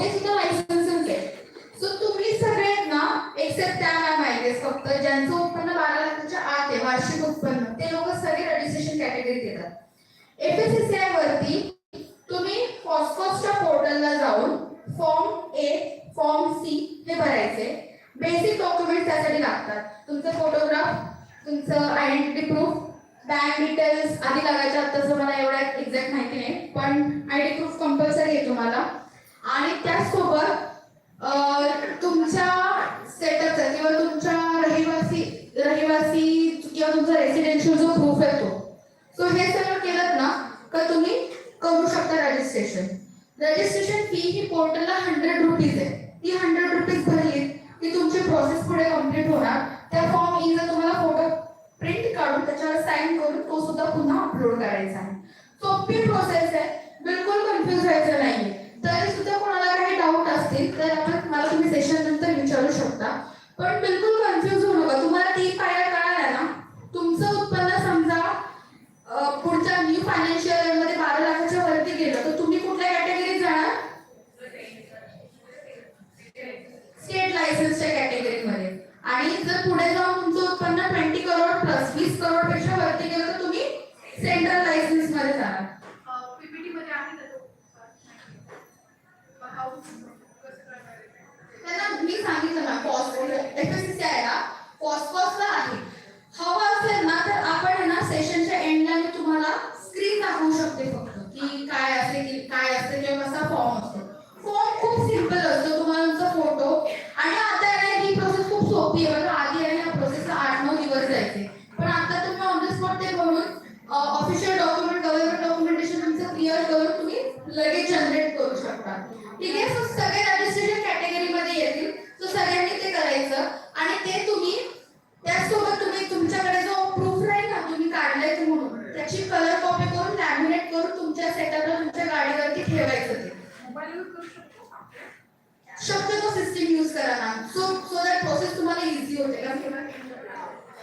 ते सुद्धा लायसन्सच आहे. सो तुम्ही सगळे ना एक्सेप्ट त्या मॅम आहे फक्त ज्यांचं उत्पन्न बारा लाखाच्या आत आहे वार्षिक उत्पन्न ते लोक सगळे रजिस्ट्रेशन कॅटेगरीत येतात एफएससीआय वरती तुम्ही फॉस्कॉसच्या पोर्टलला जाऊन फॉर्म ए फॉर्म सी हे भरायचे. बेसिक डॉक्युमेंट त्यासाठी लागतात. तुमचं फोटोग्राफ तुमचं आयडेंटिटी प्रूफ बँक डिटेल्स आधी लागायच्या आता मला एवढ्या एक्झॅक्ट माहिती नाही पण आयडी प्रूफ कंपल्सरी आहे तुम्हाला आणि त्याचसोबत तुमच्या सेटअपचा किंवा तुमच्या रहिवासी रहिवासी किंवा तुमचा रेसिडेन्शियल जो प्रूफ आहे तो सो हे सगळं केलं ना का तुम्ही करू शकता रजिस्ट्रेशन रजिस्ट्रेशन फी ही पोर्टलला हंड्रेड रुपीज आहे. ती हंड्रेड रुपीज भरली की तुमची प्रोसेस पुढे कंप्लीट होणार. त्या फॉर्म इन तुम्हाला फोटो प्रिंट काढून त्याच्यावर साईन करून तो सुद्धा पुन्हा अपलोड करायचा आहे. सोपी प्रोसेस आहे. बिलकुल कन्फ्युज व्हायचं नाही तरी सुद्धा कोणाला काही डाऊट असतील तर आपण मला तुम्ही सेशन नंतर विचारू शकता. पण बिलकुल कन्फ्युज होऊ नका. तुम्हाला ती पाया कळाल्या ना तुमचं उत्पन्न समजा पुढच्या न्यू फायनान्शियलमध्ये बारा लाखाच्या वरती गेलं तर तुम्ही कुठल्या कॅटेगरीत जाणार? स्टेट लायसन्सच्या कॅटेगरीमध्ये आणि जर पुढे जाऊन तुमचं उत्पन्न ट्वेंटी करोड प्लस वीस करोडपेक्षा वरती गेलं तर तुम्ही सेंट्रल लायसन्समध्ये जाणार. लगेच जनरेट करू शकता ठीक आहे? सो सगळे रजिस्ट्रेशन कॅटेगरीमध्ये येतील. सो सगळ्यांनी ते करायचं. आणि ते तुम्ही त्याचसोबत तुम्ही तुमच्याकडे जो प्रूफ राहील ना तुम्ही काढलाय ते म्हणून त्याची कलर कॉपी करून लॅमिनेट करून तुमच्या सेटअपला तुमच्या गाडीवरती ठेवायचं ते? शक्यतो सिस्टीम यूज करा ना. सो सो दॅट प्रोसेस तुम्हाला इझी होते का?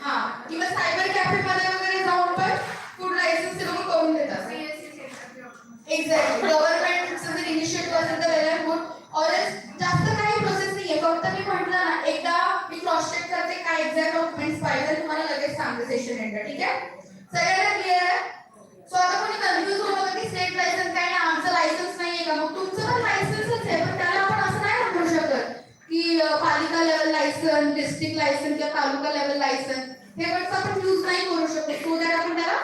हा किंवा सायबर फक्त मी म्हटलं ना एकदा मी क्रॉस चेक करते काय एक्झॅक्ट डॉक्युमेंट्स पाहिजे तुम्हाला लगेच सांगते सेशन एंड ठीक आहे? सगळ्यांना क्लिअर आहे? सो आता कोणी कन्फ्युज होऊ की स्टेट लायसन्स काय नाही आमचं लायसन्स नाहीये का? मग तुमचं पण लायसन्सच आहे पण त्याला आपण असं नाही म्हणू शकत की पालिका लेवल लायसन डिस्ट्रिक्ट लायसन किंवा तालुका लेवल लायसन हे वर्ड्स आपण यूज नाही करू शकत. सो दॅट आपण त्याला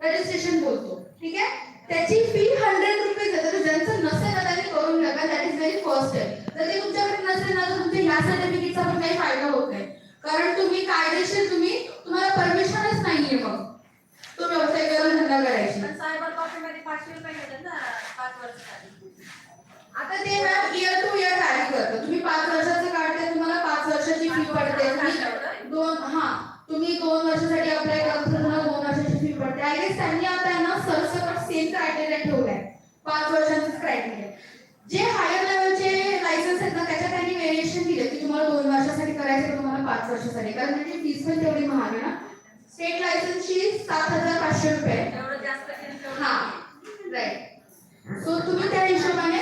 रजिस्ट्रेशन बोलतो ठीक आहे? त्याची फी हंड्रेड रुपीज आहे तर ज्यांचं नसेल ना त्यांनी करून नका दॅट इज व्हेरी फर्स्ट आहे जर ते तुमच्याकडे नसेल ना ह्या सर्टिफिकेटचा पण काही फायदा होत नाही. कारण तुम्ही कायदेशीर तुम्ही तुम्हाला परमिशनच नाहीये मग. तो व्यवसाय करून धंदा करायची. पण सायबर कॉफी मध्ये पाचशे रुपये घेतात ना पाच वर्षासाठी आता ते ma'am year to year vary करतं. तुम्ही पाच वर्षाचं काढताय तुम्हाला पाच वर्षाची फी पडते. दोन हा तुम्ही दोन वर्षासाठी अप्लाय करत तुम्हाला दोन वर्षाची फी पडते. आय गेस त्यांनी आता ना सरसकट सेम क्रायटेरिया ठेवलाय. पाच वर्षांचंच क्रायटेरिया जे हायर लेवलचे लायसन्स आहेत ना त्याच्यात त्यांनी व्हेरिएशन दिले की तुम्हाला दोन वर्षासाठी करायचं तुम्हाला पाच वर्षासाठी. कारण त्याची फीस पण तेवढी महाग आहे ना. स्टेट लायसन्सची सात हजार पाचशे रुपये. हा राईट सो तुम्ही त्या हिशोबाने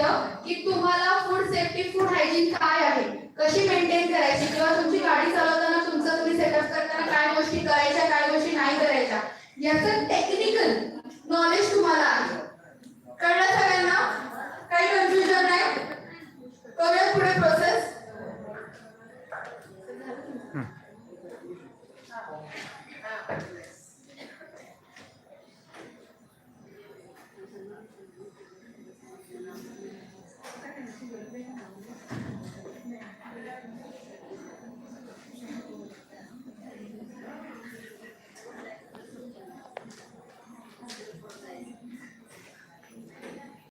येतं की तुम्हाला फूड सेफ्टी फूड हायजीन काय आहे? कशी मेंटेन करायची? किंवा तुमची गाडी चालवताना तुमचं तुम्ही सेटअप करताना काय गोष्टी करायच्या काय गोष्टी नाही करायच्या? याचं टेक्निकल नॉलेज तुम्हाला आहे. कळलं सगळ्यांना? काही कन्फ्युजन नाही? करूया पुढे process Thank you. Thank you.